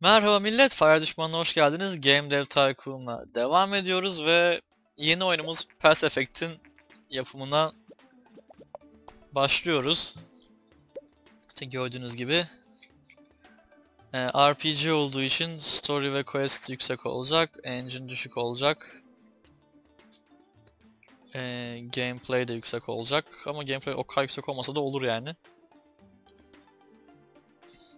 Merhaba millet, Fire Düşmanı'na hoş geldiniz. Game Dev Tycoon'la devam ediyoruz ve yeni oyunumuz Pass Effect'in yapımına başlıyoruz. İşte gördüğünüz gibi e, RPG olduğu için story ve quest yüksek olacak, engine düşük olacak. E, gameplay de yüksek olacak ama gameplay o kadar yüksek olmasa da olur yani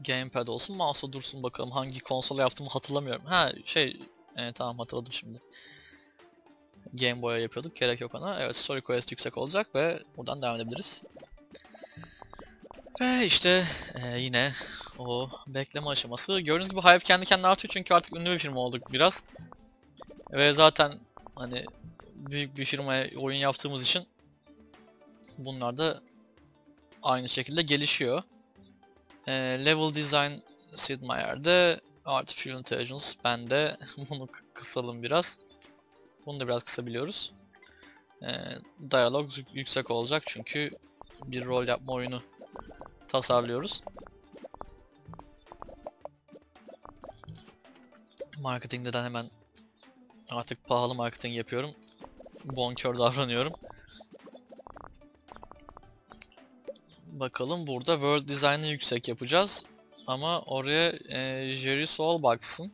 gamepad olsun, mouse dursun bakalım hangi konsola yaptığımı hatırlamıyorum. Ha şey, e, tamam hatırladım şimdi. Game Boy'a yapıyorduk, gerek yok ona. Evet, story quest yüksek olacak ve buradan devam edebiliriz. Ve işte e, yine o bekleme aşaması. Gördüğünüz gibi hype kendi kendine artıyor çünkü artık ünlü bir firma olduk biraz. Ve zaten hani büyük bir firmaya oyun yaptığımız için bunlar da aynı şekilde gelişiyor. E, level Design Sid Meier'de, Artificial Intelligence bende. Bunu kısalım biraz. Bunu da biraz kısabiliyoruz. E, dialog yüksek olacak çünkü bir rol yapma oyunu tasarlıyoruz. Marketingde de hemen artık pahalı marketing yapıyorum. Bonkör davranıyorum. Bakalım burada World Design'ı yüksek yapacağız. Ama oraya e, Jerry Soul baksın.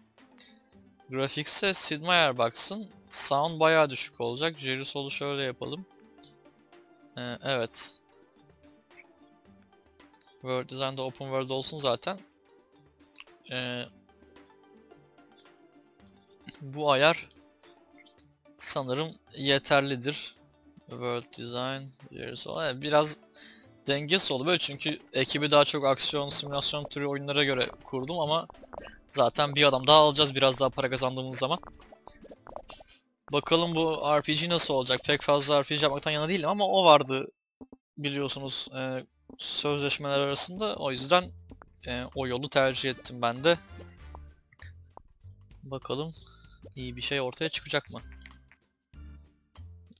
Graphics'e Sid Meier baksın. Sound bayağı düşük olacak. Jerry Soul'u şöyle yapalım. E, evet. World Design'da Open World olsun zaten. E, bu ayar sanırım yeterlidir. World Design, Jerry Soul. Evet, biraz dengesiz oldu böyle çünkü ekibi daha çok aksiyon, simülasyon türü oyunlara göre kurdum ama zaten bir adam daha alacağız biraz daha para kazandığımız zaman. Bakalım bu RPG nasıl olacak? Pek fazla RPG yapmaktan yana değilim ama o vardı biliyorsunuz e, sözleşmeler arasında. O yüzden e, o yolu tercih ettim ben de. Bakalım iyi bir şey ortaya çıkacak mı?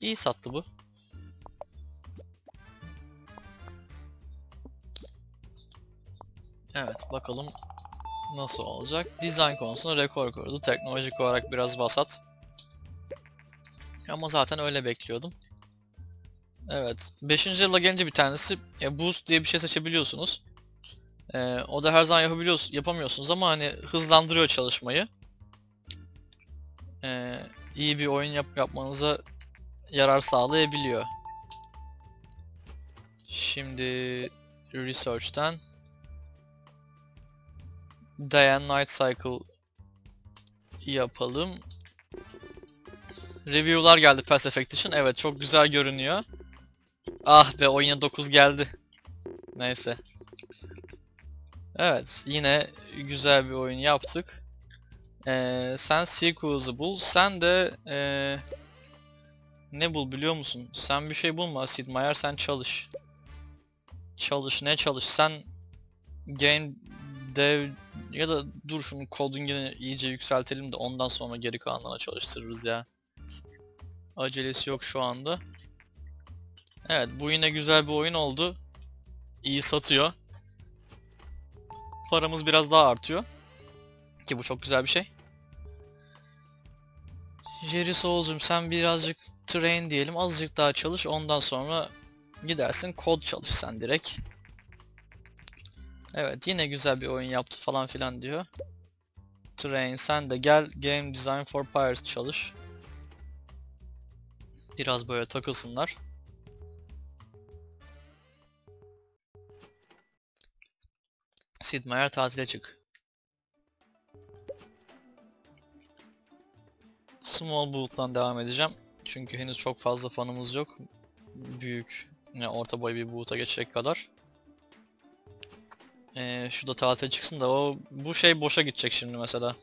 İyi sattı bu. Evet bakalım nasıl olacak. Design konusunda rekor kurdu. Teknolojik olarak biraz vasat. Ama zaten öyle bekliyordum. Evet. 5. yıla gelince bir tanesi e, boost diye bir şey seçebiliyorsunuz. E, o da her zaman yapabiliyorsunuz, yapamıyorsunuz ama hani hızlandırıyor çalışmayı. E, iyi bir oyun yap yapmanıza yarar sağlayabiliyor. Şimdi research'ten Dayan Night Cycle yapalım. Review'lar geldi Pass Effect için. Evet çok güzel görünüyor. Ah be oyuna 9 geldi. Neyse. Evet yine güzel bir oyun yaptık. Ee, sen sequels'ı bul. Sen de ee, ne bul biliyor musun? Sen bir şey bulma Sid Meier sen çalış. Çalış ne çalış? Sen game dev ya da dur şunun coding'ini iyice yükseltelim de ondan sonra geri kalanına çalıştırırız ya. Acelesi yok şu anda. Evet bu yine güzel bir oyun oldu. İyi satıyor. Paramız biraz daha artıyor. Ki bu çok güzel bir şey. Jerry Soul'cum sen birazcık train diyelim azıcık daha çalış ondan sonra gidersin kod çalış sen direkt. Evet yine güzel bir oyun yaptı falan filan diyor. Train sen de gel Game Design for Pirates çalış. Biraz böyle takılsınlar. Sid Meier tatile çık. Small Boot'tan devam edeceğim. Çünkü henüz çok fazla fanımız yok. Büyük, yani orta boy bir boot'a geçecek kadar. Ee, şu da tatile çıksın da o bu şey boşa gidecek şimdi mesela.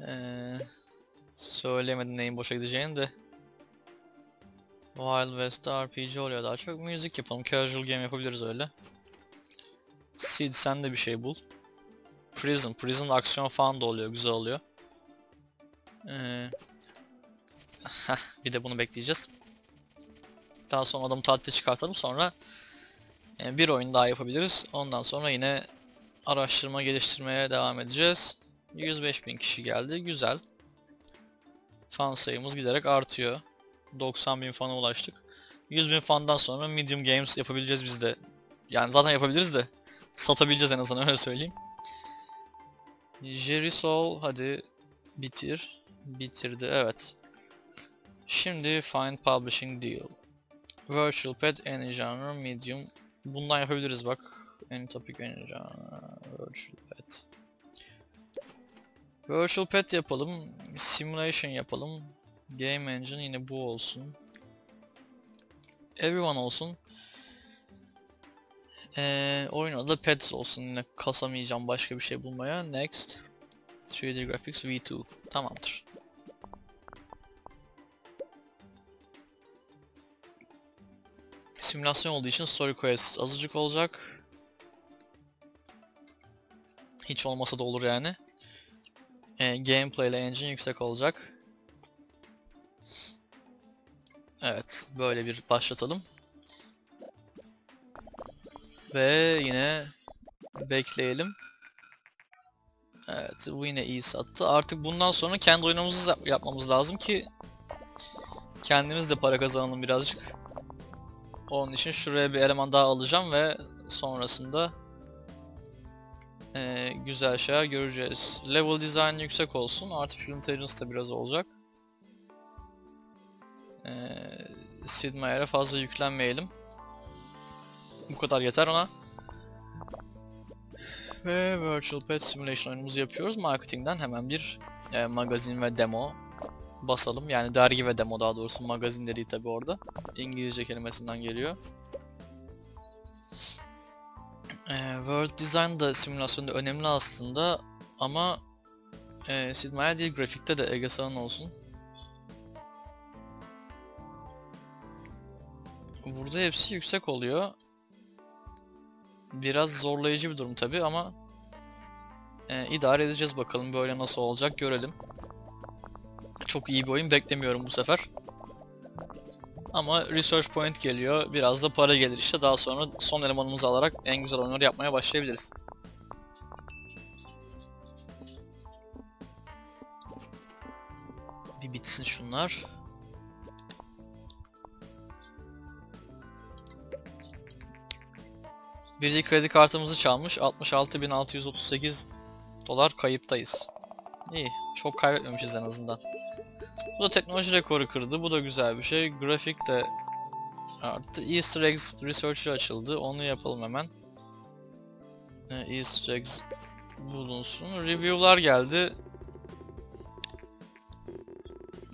Ee, söyleyemedim neyin boşa gideceğini de. Wild West RPG oluyor daha çok. Müzik yapalım. Casual game yapabiliriz öyle. Sid sen de bir şey bul. Prison. Prison aksiyon falan da oluyor. Güzel oluyor. Ee, bir de bunu bekleyeceğiz. Daha sonra adamı tatile çıkartalım sonra yani bir oyun daha yapabiliriz. Ondan sonra yine araştırma geliştirmeye devam edeceğiz. 105 bin kişi geldi. Güzel. Fan sayımız giderek artıyor. 90 bin fana ulaştık. 100 bin fandan sonra medium games yapabileceğiz biz de. Yani zaten yapabiliriz de. Satabileceğiz en azından öyle söyleyeyim. Jerry Soul hadi bitir. Bitirdi evet. Şimdi find publishing deal. Virtual pet any genre medium. Bundan yapabiliriz bak. Any topic genre. Virtual pet. Virtual pet yapalım. Simulation yapalım. Game engine yine bu olsun. Everyone olsun. Ee, oyun adı Pets olsun. Yine kasamayacağım başka bir şey bulmaya. Next. 3D Graphics V2. Tamamdır. Simülasyon olduğu için Story Quest azıcık olacak. Hiç olmasa da olur yani. Ee, gameplay ile engine yüksek olacak. Evet, böyle bir başlatalım. Ve yine bekleyelim. Evet, bu yine iyi sattı. Artık bundan sonra kendi oyunumuzu yapmamız lazım ki kendimiz de para kazanalım birazcık. Onun için şuraya bir eleman daha alacağım ve sonrasında e, güzel şeyler göreceğiz. Level design yüksek olsun. Artificial Intelligence da biraz olacak. E, Sid Meier'e fazla yüklenmeyelim. Bu kadar yeter ona. Ve Virtual Pet Simulation oyunumuzu yapıyoruz. Marketing'den hemen bir e, magazin ve demo basalım. Yani dergi ve demo daha doğrusu magazin dediği tabi orada. İngilizce kelimesinden geliyor. E, World Design da simülasyonda önemli aslında ama e, Sid Meier değil grafikte de Ege Sağın olsun. Burada hepsi yüksek oluyor. Biraz zorlayıcı bir durum tabi ama e, idare edeceğiz bakalım böyle nasıl olacak görelim. Çok iyi bir oyun beklemiyorum bu sefer. Ama Research Point geliyor. Biraz da para gelir işte. Daha sonra son elemanımızı alarak en güzel oyunları yapmaya başlayabiliriz. Bir bitsin şunlar. Biricik kredi kartımızı çalmış. 66.638 dolar kayıptayız. İyi. Çok kaybetmemişiz en azından. Bu da teknoloji rekoru kırdı. Bu da güzel bir şey. Grafik de arttı. Easter eggs research'ı açıldı. Onu yapalım hemen. Easter eggs bulunsun. Review'lar geldi.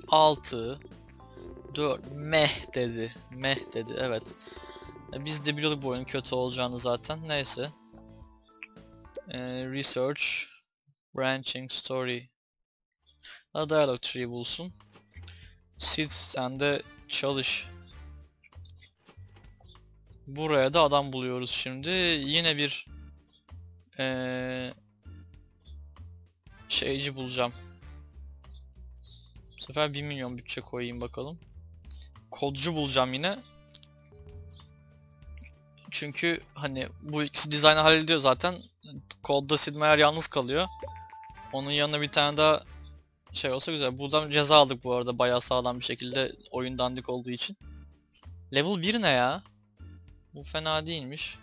6 4 meh dedi. Meh dedi. Evet. E, biz de biliyorduk bu oyunun kötü olacağını zaten. Neyse. Ee, research branching story A dialog tree bulsun. Sid sen de çalış. Buraya da adam buluyoruz şimdi. Yine bir ee, şeyci bulacağım. Bu sefer 1 milyon bütçe koyayım bakalım. Kodcu bulacağım yine. Çünkü hani bu ikisi dizaynı hallediyor zaten. Kodda Sid Meier yalnız kalıyor. Onun yanına bir tane daha şey olsa güzel. Buradan ceza aldık bu arada bayağı sağlam bir şekilde oyun dandik olduğu için. Level 1 ne ya? Bu fena değilmiş.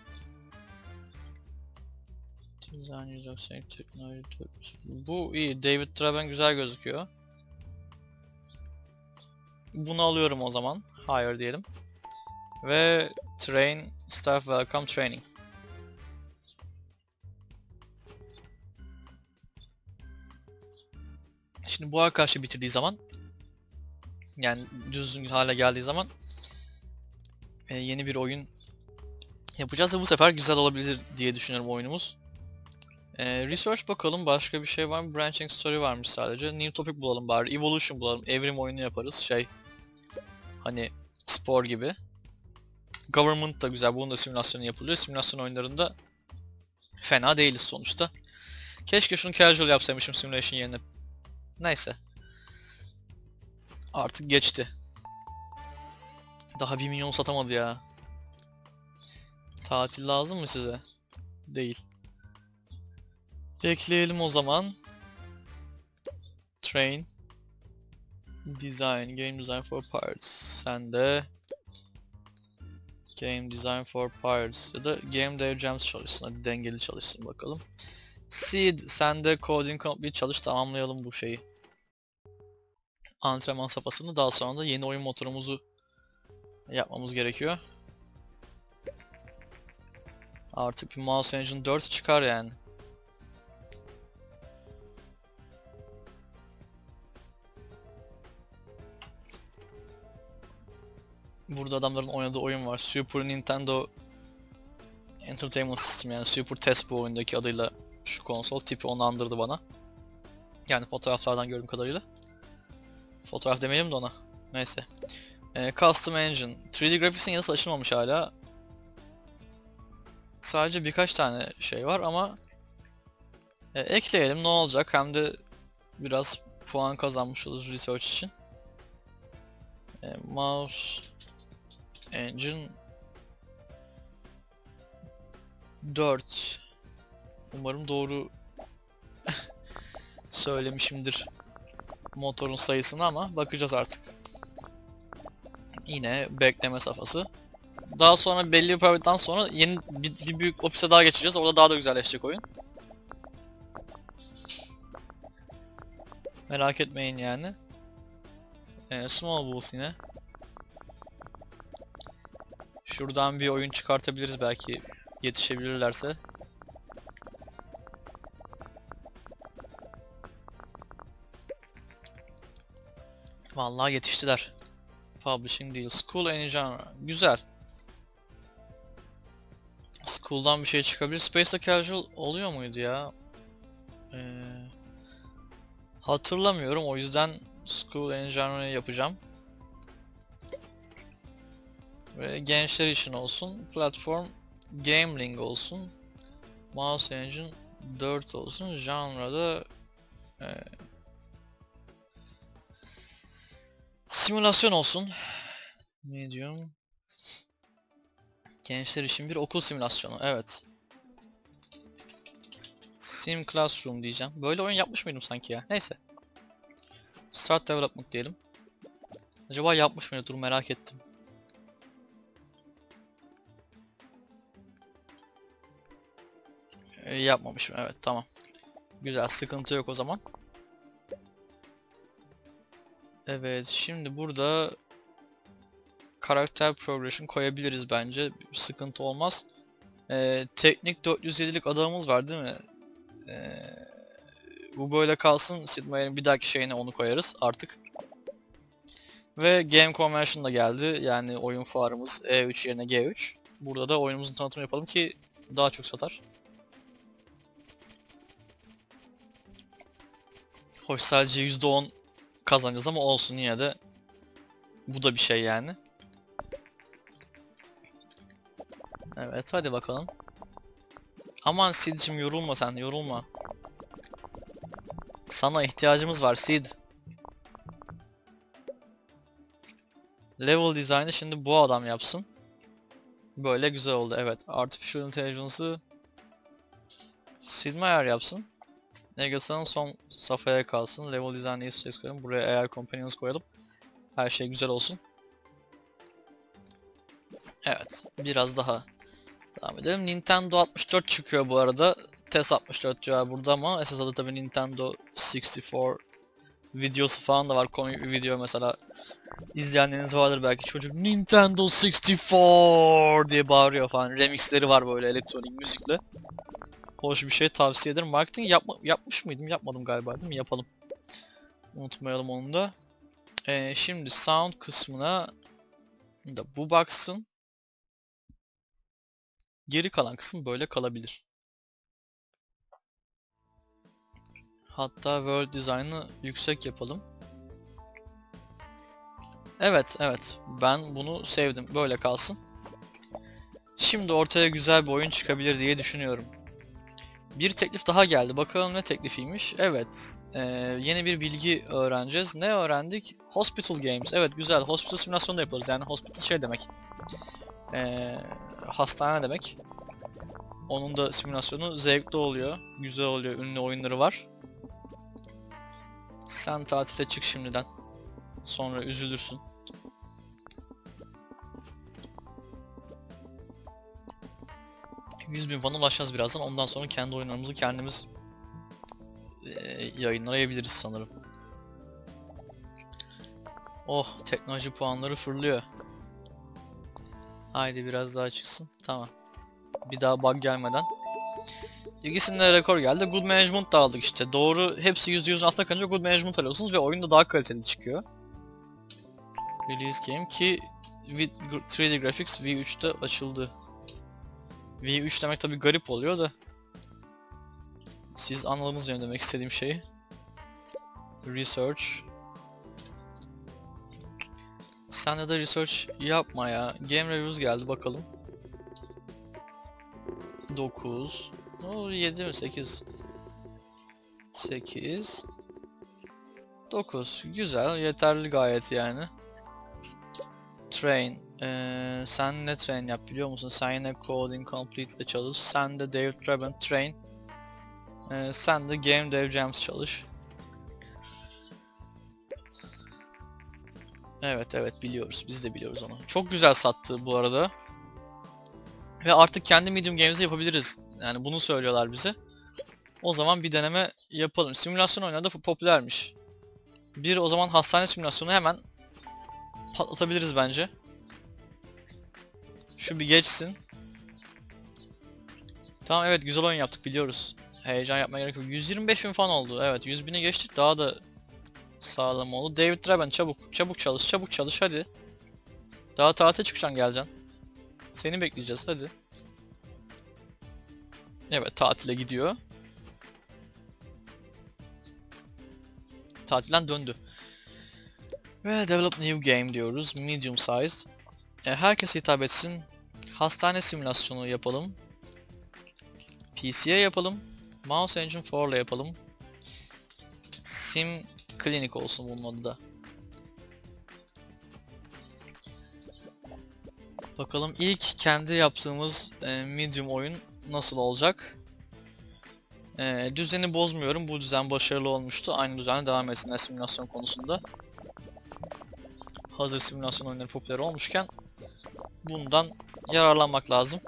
Bu iyi. David Draben güzel gözüküyor. Bunu alıyorum o zaman. Hire diyelim. Ve train staff welcome training. Şimdi bu arkadaşı bitirdiği zaman yani düzgün hale geldiği zaman e, yeni bir oyun yapacağız ve bu sefer güzel olabilir diye düşünüyorum oyunumuz. E, research bakalım başka bir şey var mı? Branching story varmış sadece. New topic bulalım bari. Evolution bulalım. Evrim oyunu yaparız. Şey hani spor gibi. Government da güzel. Bunun da simülasyonu yapılıyor. Simülasyon oyunlarında fena değiliz sonuçta. Keşke şunu casual yapsaymışım simulation yerine. Neyse. Artık geçti. Daha 1 milyon satamadı ya. Tatil lazım mı size? Değil. Bekleyelim o zaman. Train. Design, Game Design for Pirates. Sen de Game Design for Pirates ya da Game Dev Jams çalışsın. Hadi dengeli çalışsın bakalım. Seed, sen de Coding Complete çalış tamamlayalım bu şeyi. Antrenman safhasını daha sonra da yeni oyun motorumuzu yapmamız gerekiyor. Artık bir Mouse Engine 4 çıkar yani. Burada adamların oynadığı oyun var. Super Nintendo Entertainment System yani Super Test bu oyundaki adıyla şu konsol tipi onu andırdı bana. Yani fotoğraflardan gördüğüm kadarıyla. Fotoğraf demeyelim de ona. Neyse. Ee, Custom Engine. 3D Graphics'in yazısı açılmamış hala. Sadece birkaç tane şey var ama e, ekleyelim ne olacak hem de biraz puan kazanmış oluruz research için. E, mouse Engine 4 Umarım doğru söylemişimdir motorun sayısını ama bakacağız artık. Yine bekleme safhası. Daha sonra belli bir parametreden sonra yeni bir, bir büyük ofise daha geçeceğiz. Orada daha da güzelleşecek oyun. Merak etmeyin yani. Ee, small Bulls yine. Şuradan bir oyun çıkartabiliriz belki yetişebilirlerse. Vallahi yetiştiler. Publishing deal. School any genre. Güzel. School'dan bir şey çıkabilir. Space'da casual oluyor muydu ya? Ee, hatırlamıyorum. O yüzden School any genre yapacağım. Ve gençler için olsun. Platform Gambling olsun. Mouse Engine 4 olsun. Janra'da e, simülasyon olsun. Medium. Gençler için bir okul simülasyonu. Evet. Sim Classroom diyeceğim. Böyle oyun yapmış mıydım sanki ya? Neyse. Start Development diyelim. Acaba yapmış mıydı? Dur merak ettim. Ee, yapmamışım evet tamam. Güzel sıkıntı yok o zaman. Evet şimdi burada karakter progression koyabiliriz bence. Sıkıntı olmaz. Ee, teknik 407'lik adamımız var değil mi? Ee, bu böyle kalsın. Sid bir dahaki şeyine onu koyarız artık. Ve Game Convention da geldi. Yani oyun fuarımız E3 yerine G3. Burada da oyunumuzun tanıtımı yapalım ki daha çok satar. Hoş sadece %10 kazanacağız ama olsun yine de bu da bir şey yani. Evet hadi bakalım. Aman Sid'cim yorulma sen yorulma. Sana ihtiyacımız var Sid. Level design'ı şimdi bu adam yapsın. Böyle güzel oldu evet. Artificial Intelligence'ı Sid Meier yapsın. Negasa'nın son safhaya kalsın. Level Design'ı istiyoruz koyalım. Buraya AR Companions koyalım. Her şey güzel olsun. Evet. Biraz daha devam edelim. Nintendo 64 çıkıyor bu arada. TES 64 diyor burada ama esas adı tabii Nintendo 64 videosu falan da var. Komik bir video mesela. İzleyenleriniz vardır belki çocuk Nintendo 64 diye bağırıyor falan. Remixleri var böyle elektronik müzikle hoş bir şey tavsiye ederim. Marketing yapma, yapmış mıydım? Yapmadım galiba değil mi? Yapalım. Unutmayalım onu da. Ee, şimdi sound kısmına da bu baksın. Geri kalan kısım böyle kalabilir. Hatta World Design'ı yüksek yapalım. Evet, evet. Ben bunu sevdim. Böyle kalsın. Şimdi ortaya güzel bir oyun çıkabilir diye düşünüyorum. Bir teklif daha geldi. Bakalım ne teklifiymiş. Evet. Ee, yeni bir bilgi öğreneceğiz. Ne öğrendik? Hospital Games. Evet güzel. Hospital simülasyonu da yaparız. Yani hospital şey demek. Ee, hastane demek. Onun da simülasyonu zevkli oluyor. Güzel oluyor. Ünlü oyunları var. Sen tatile çık şimdiden. Sonra üzülürsün. ...100 bin falan ulaşacağız birazdan. Ondan sonra kendi oyunlarımızı kendimiz eee, yayınlayabiliriz sanırım. Oh, teknoloji puanları fırlıyor. Haydi biraz daha çıksın. Tamam. Bir daha bug gelmeden. İkisinde rekor geldi. Good Management da aldık işte. Doğru hepsi %100'ün altına kalınca Good Management alıyorsunuz ve oyun da daha kaliteli çıkıyor. Release Game ki with 3D Graphics V3'te açıldı. V3 demek tabi garip oluyor da. Siz anladınız benim demek istediğim şeyi. Research. Sen de research yapma ya. Game Reviews geldi bakalım. 9 o 7 mi 8 8 9 güzel yeterli gayet yani Train ee, sen ne train yap biliyor musun sen yine coding complete ile çalış sen de David Draben train ee, sen de Game Dev Jams çalış Evet evet biliyoruz biz de biliyoruz onu çok güzel sattı bu arada ve artık kendi medium games'i yapabiliriz. Yani bunu söylüyorlar bize. O zaman bir deneme yapalım. Simülasyon oyunları da popülermiş. Bir o zaman hastane simülasyonu hemen patlatabiliriz bence. Şu bir geçsin. Tamam evet güzel oyun yaptık biliyoruz. Heyecan yapmaya gerek yok. 125 bin falan oldu. Evet 100 bini geçtik daha da sağlam oldu. David Draben çabuk çabuk çalış çabuk çalış hadi. Daha tatile çıkacaksın geleceksin. Seni bekleyeceğiz hadi. Evet tatile gidiyor. Tatilden döndü. Ve develop new game diyoruz. Medium sized. E, herkese hitap etsin. Hastane simülasyonu yapalım. PC'ye yapalım. Mouse Engine 4 ile yapalım. Sim Clinic olsun bunun adı da. Bakalım ilk kendi yaptığımız e, medium oyun nasıl olacak? E, düzeni bozmuyorum. Bu düzen başarılı olmuştu. Aynı düzenle devam etsinler simülasyon konusunda. Hazır simülasyon oyunları popüler olmuşken bundan yararlanmak lazım.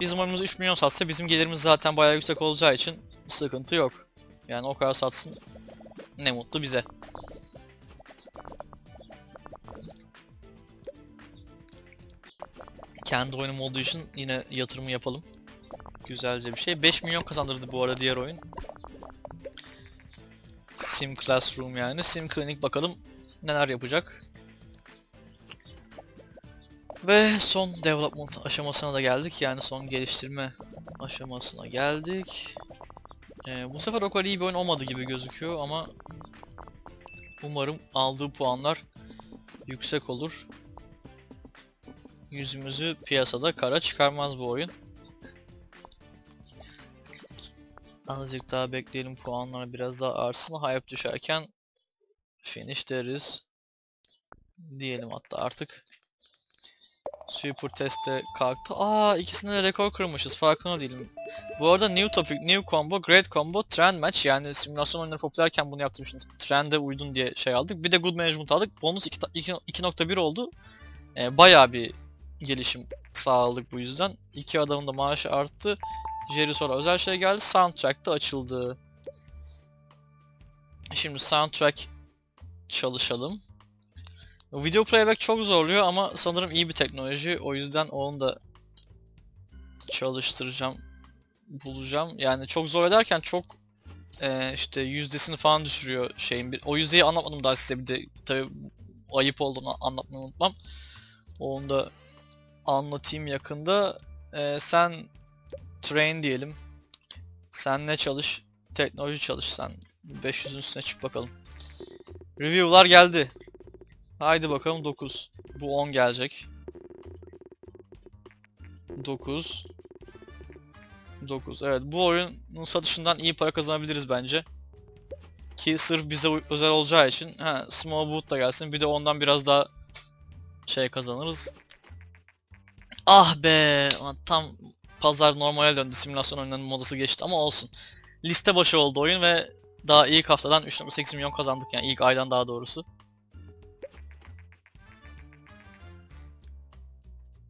Bizim oyunumuz 3 milyon satsa bizim gelirimiz zaten bayağı yüksek olacağı için sıkıntı yok. Yani o kadar satsın ne mutlu bize. Kendi oyunum olduğu için yine yatırımı yapalım. Güzelce bir şey. 5 milyon kazandırdı bu arada diğer oyun. Sim Classroom yani. Sim Clinic bakalım neler yapacak. Ve son development aşamasına da geldik. Yani son geliştirme aşamasına geldik. Ee, bu sefer o kadar iyi bir oyun olmadı gibi gözüküyor ama umarım aldığı puanlar yüksek olur. Yüzümüzü piyasada kara çıkarmaz bu oyun. Azıcık daha bekleyelim puanlar biraz daha artsın. Hype düşerken finish deriz. Diyelim hatta artık. Super teste kalktı. Aa ikisinde de rekor kırmışız farkında değilim. Bu arada new topic, new combo, great combo, trend match yani simülasyon oyunları popülerken bunu yaptım şimdi trende uydun diye şey aldık. Bir de good management aldık. Bonus 2.1 oldu. Ee, bayağı bir gelişim sağladık bu yüzden. İki adamın da maaşı arttı. Jerry sonra özel şey geldi. Soundtrack da açıldı. Şimdi soundtrack çalışalım. Video playback çok zorluyor ama sanırım iyi bir teknoloji. O yüzden onu da çalıştıracağım. Bulacağım. Yani çok zor ederken çok e, işte yüzdesini falan düşürüyor şeyin. O yüzdeyi anlatmadım daha size bir de tabi ayıp olduğunu anlatmayı unutmam. Onu da anlatayım yakında. Ee, sen train diyelim. Sen ne çalış? Teknoloji çalış sen. 500'ün üstüne çık bakalım. Review'lar geldi. Haydi bakalım 9. Bu 10 gelecek. 9. 9. Evet bu oyunun satışından iyi para kazanabiliriz bence. Ki sırf bize özel olacağı için. Ha, Small Boot da gelsin. Bir de ondan biraz daha şey kazanırız. Ah be! Tam pazar normale döndü. Simülasyon oyunlarının modası geçti ama olsun. Liste başı oldu oyun ve daha ilk haftadan 3.8 milyon kazandık yani ilk aydan daha doğrusu.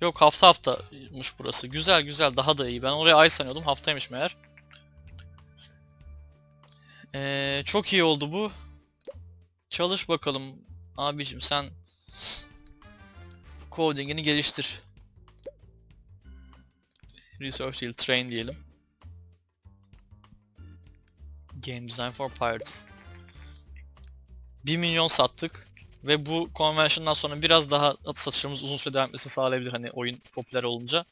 Yok hafta haftaymış burası. Güzel güzel daha da iyi. Ben oraya ay sanıyordum haftaymış meğer. Ee, çok iyi oldu bu. Çalış bakalım abicim sen coding'ini geliştir. Research değil, train diyelim. Game Design for Pirates. 1 milyon sattık ve bu convention'dan sonra biraz daha satışlarımız uzun süre devam etmesini sağlayabilir hani oyun popüler olunca.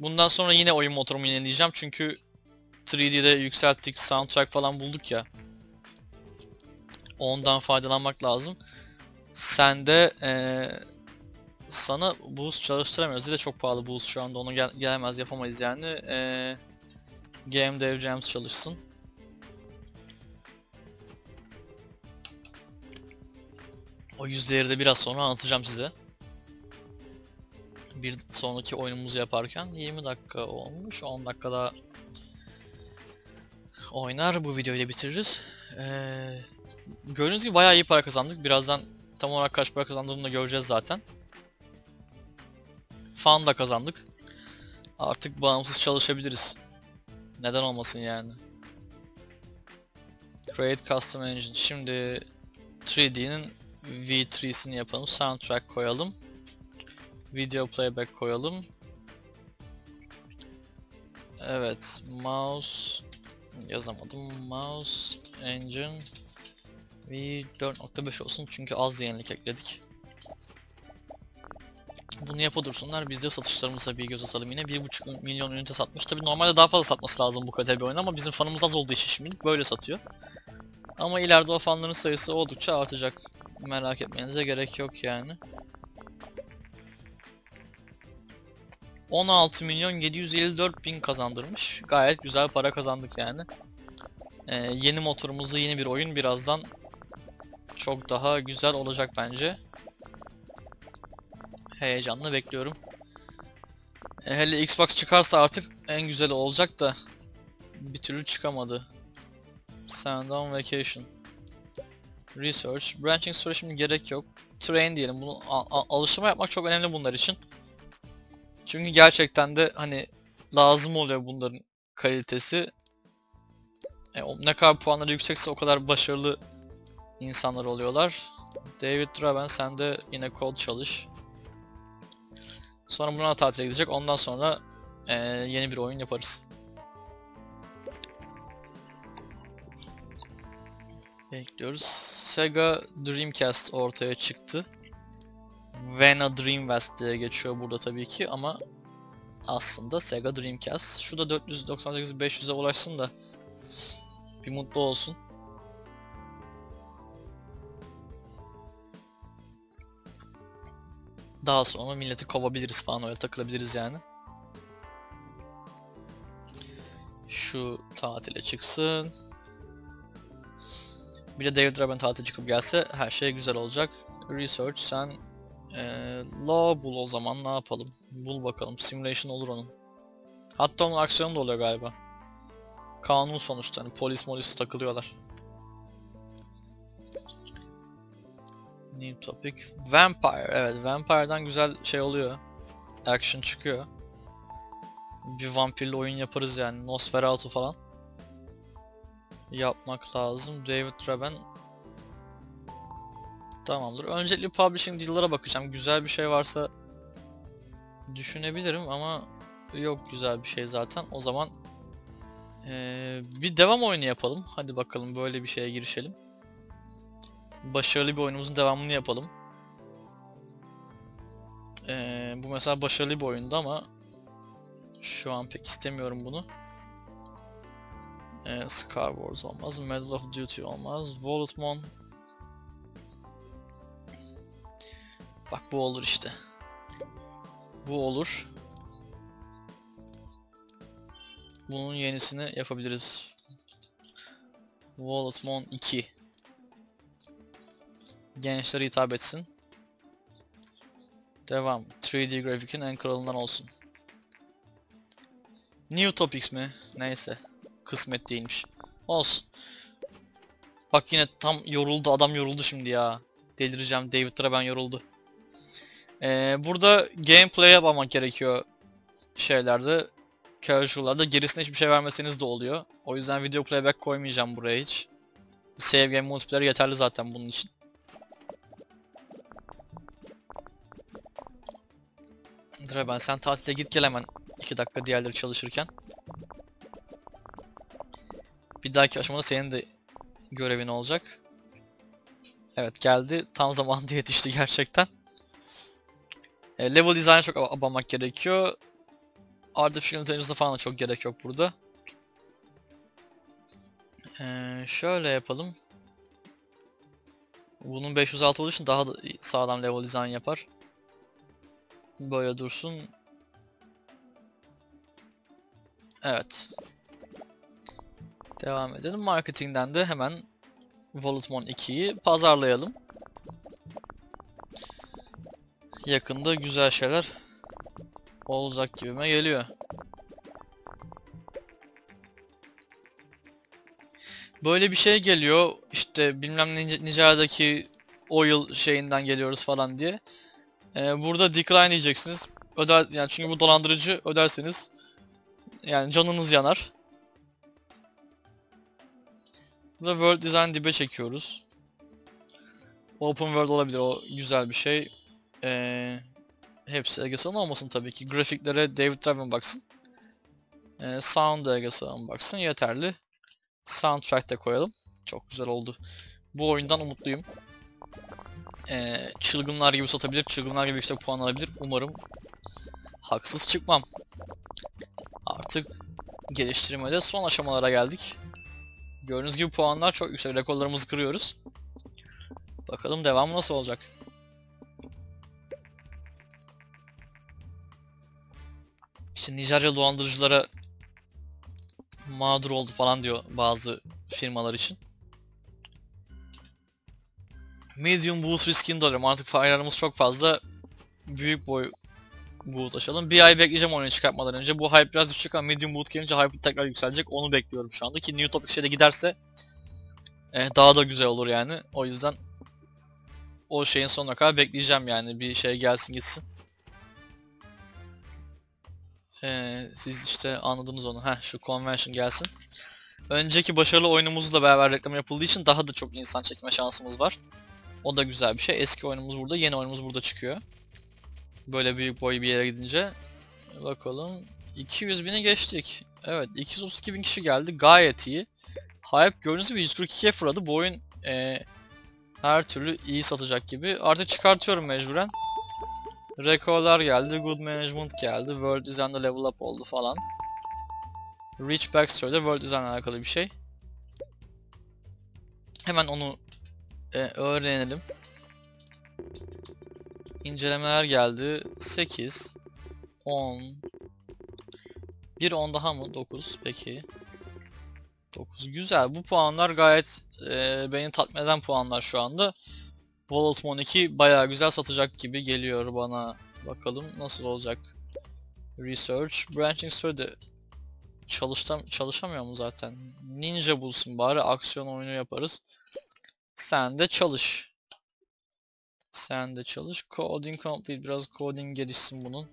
Bundan sonra yine oyun motorumu yenileyeceğim çünkü 3D'de yükselttik, soundtrack falan bulduk ya. Ondan faydalanmak lazım. Sen de ee, sana boost çalıştıramıyoruz. de çok pahalı boost şu anda onu gel gelemez yapamayız yani. Ee, Game Dev Jams çalışsın. O yüzdeleri de biraz sonra anlatacağım size. Bir sonraki oyunumuzu yaparken 20 dakika olmuş. 10 dakika daha oynar. Bu videoyu da bitiririz. Ee, gördüğünüz gibi bayağı iyi para kazandık. Birazdan tam olarak kaç para kazandığımı da göreceğiz zaten. Fan da kazandık. Artık bağımsız çalışabiliriz. Neden olmasın yani. Create Custom Engine. Şimdi 3D'nin V3'sini yapalım. Soundtrack koyalım. Video playback koyalım. Evet, mouse yazamadım. Mouse engine V4.5 olsun çünkü az yenilik ekledik. Bunu yapa dursunlar. Biz de satışlarımıza bir göz atalım yine. 1.5 milyon ünite satmış. Tabi normalde daha fazla satması lazım bu kadar bir oyun ama bizim fanımız az olduğu için şimdilik böyle satıyor. Ama ileride o fanların sayısı oldukça artacak. Merak etmenize gerek yok yani. 16 milyon 754 bin kazandırmış. Gayet güzel para kazandık yani. Ee, yeni motorumuzda yeni bir oyun birazdan çok daha güzel olacak bence. Heyecanla bekliyorum. E, hele Xbox çıkarsa artık en güzeli olacak da bir türlü çıkamadı. Send on vacation. Research. Branching story şimdi gerek yok. Train diyelim. Bunu alıştırma yapmak çok önemli bunlar için. Çünkü gerçekten de hani lazım oluyor bunların kalitesi. E, ne kadar puanları yüksekse o kadar başarılı insanlar oluyorlar. David Draven sen de yine kod çalış. Sonra buna tatile gidecek. Ondan sonra e, yeni bir oyun yaparız. Bekliyoruz. Sega Dreamcast ortaya çıktı. Vena Dreamcast diye geçiyor burada tabii ki ama aslında Sega Dreamcast. Şu da 498-500'e ulaşsın da bir mutlu olsun. Daha sonra milleti kovabiliriz falan öyle takılabiliriz yani. Şu tatile çıksın. Bir de David Raben tatil çıkıp gelse her şey güzel olacak. Research sen ee, law bul o zaman ne yapalım? Bul bakalım. Simulation olur onun. Hatta onun aksiyonu da oluyor galiba. Kanun sonuçta hani polis molis takılıyorlar. New topic. Vampire. Evet Vampire'dan güzel şey oluyor. Action çıkıyor. Bir vampirli oyun yaparız yani. Nosferatu falan. Yapmak lazım. David Raben. Tamamdır. Öncelikle publishing deal'lara bakacağım. Güzel bir şey varsa düşünebilirim ama yok güzel bir şey zaten. O zaman ee, bir devam oyunu yapalım. Hadi bakalım böyle bir şeye girişelim başarılı bir oyunumuzun devamını yapalım. Ee, bu mesela başarılı bir oyundu ama şu an pek istemiyorum bunu. Ee, Scar Wars olmaz, Medal of Duty olmaz, Voltmon Bak bu olur işte. Bu olur. Bunun yenisini yapabiliriz. Voltmon 2 gençlere hitap etsin. Devam. 3D grafikin en kralından olsun. New Topics mi? Neyse. Kısmet değilmiş. Olsun. Bak yine tam yoruldu. Adam yoruldu şimdi ya. Delireceğim. David Draben yoruldu. Ee, burada gameplay'e bakmak gerekiyor şeylerde. Casual'larda. Gerisine hiçbir şey vermeseniz de oluyor. O yüzden video playback koymayacağım buraya hiç. Save game multiplayer yeterli zaten bunun için. Draben sen tatile git gel hemen 2 dakika diğerleri çalışırken. Dahaki aşamada senin de görevin olacak. Evet geldi. Tam zamanında yetişti gerçekten. E, level design'a çok ab- abanmak gerekiyor. Artificial Intelligence'a falan da çok gerek yok burada. Ee, şöyle yapalım. Bunun 506 olduğu için daha da sağlam level design yapar. Böyle dursun. Evet. Devam edelim. Marketing'den de hemen Volutmon 2'yi pazarlayalım. Yakında güzel şeyler olacak gibime geliyor. Böyle bir şey geliyor. İşte bilmem ne Nijer'deki oil şeyinden geliyoruz falan diye. Ee, burada decline diyeceksiniz. Öder yani çünkü bu dolandırıcı öderseniz yani canınız yanar. Burada World Design dibe çekiyoruz. Open World olabilir o güzel bir şey. Ee, hepsi Egesan olmasın tabii ki. Grafiklere David Draven baksın. Ee, sound Egesan baksın yeterli. Soundtrack de koyalım. Çok güzel oldu. Bu oyundan umutluyum. Ee, çılgınlar gibi satabilir, çılgınlar gibi yüksek puan alabilir. Umarım haksız çıkmam. Artık geliştirmede son aşamalara geldik. Gördüğünüz gibi puanlar çok yüksek. Rekorlarımızı kırıyoruz. Bakalım devamı nasıl olacak. İşte Nijerya dolandırıcılara mağdur oldu falan diyor bazı firmalar için. Medium boost riskini de alıyorum. Artık fire'larımız çok fazla. Büyük boy boot açalım. Bir ay bekleyeceğim oyunu çıkartmadan önce. Bu hype biraz düşecek ama medium boot gelince hype tekrar yükselecek. Onu bekliyorum şu anda ki New Topic şeyde giderse eh, daha da güzel olur yani. O yüzden o şeyin sonuna kadar bekleyeceğim yani bir şey gelsin gitsin. Ee, siz işte anladınız onu. Heh şu convention gelsin. Önceki başarılı oyunumuzla beraber reklam yapıldığı için daha da çok insan çekme şansımız var. O da güzel bir şey. Eski oyunumuz burada, yeni oyunumuz burada çıkıyor. Böyle büyük boy bir yere gidince. Bakalım. 200 bini geçtik. Evet 232 bin kişi geldi. Gayet iyi. Hype gördüğünüz gibi 142'ye fırladı. Bu oyun ee, her türlü iyi satacak gibi. Artık çıkartıyorum mecburen. Rekorlar geldi, Good Management geldi, World Design'da level up oldu falan. Rich Backstory'de World Design alakalı bir şey. Hemen onu e, öğrenelim. İncelemeler geldi. 8, 10, bir 10 daha mı? 9 peki. 9 güzel. Bu puanlar gayet e, beni tatmin eden puanlar şu anda. Voltmon 2 bayağı güzel satacak gibi geliyor bana. Bakalım nasıl olacak. Research. Branching Story'de çalıştam çalışamıyor mu zaten? Ninja bulsun bari aksiyon oyunu yaparız. Sen de çalış. Sen de çalış. Coding complete. Biraz coding gelişsin bunun.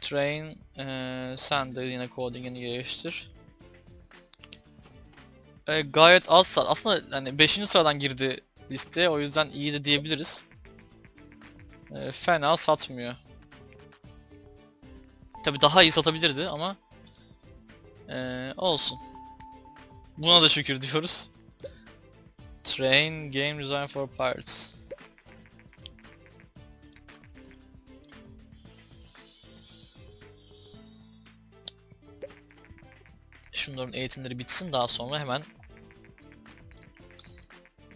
Train. Ee, sen de yine coding'ini geliştir. Ee, gayet az sat. Aslında hani 5. sıradan girdi listeye o yüzden iyi de diyebiliriz. Ee, fena satmıyor. Tabi daha iyi satabilirdi ama ee, olsun. Buna da şükür diyoruz. Train Game Design for Pirates. Şunların eğitimleri bitsin daha sonra hemen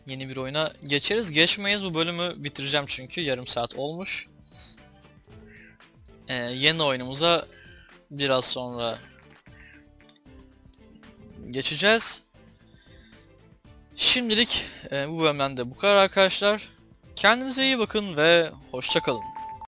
yeni bir oyuna geçeriz. Geçmeyiz bu bölümü bitireceğim çünkü yarım saat olmuş. Ee, yeni oyunumuza biraz sonra geçeceğiz. Şimdilik e, bu bölümden de bu kadar arkadaşlar. Kendinize iyi bakın ve hoşçakalın.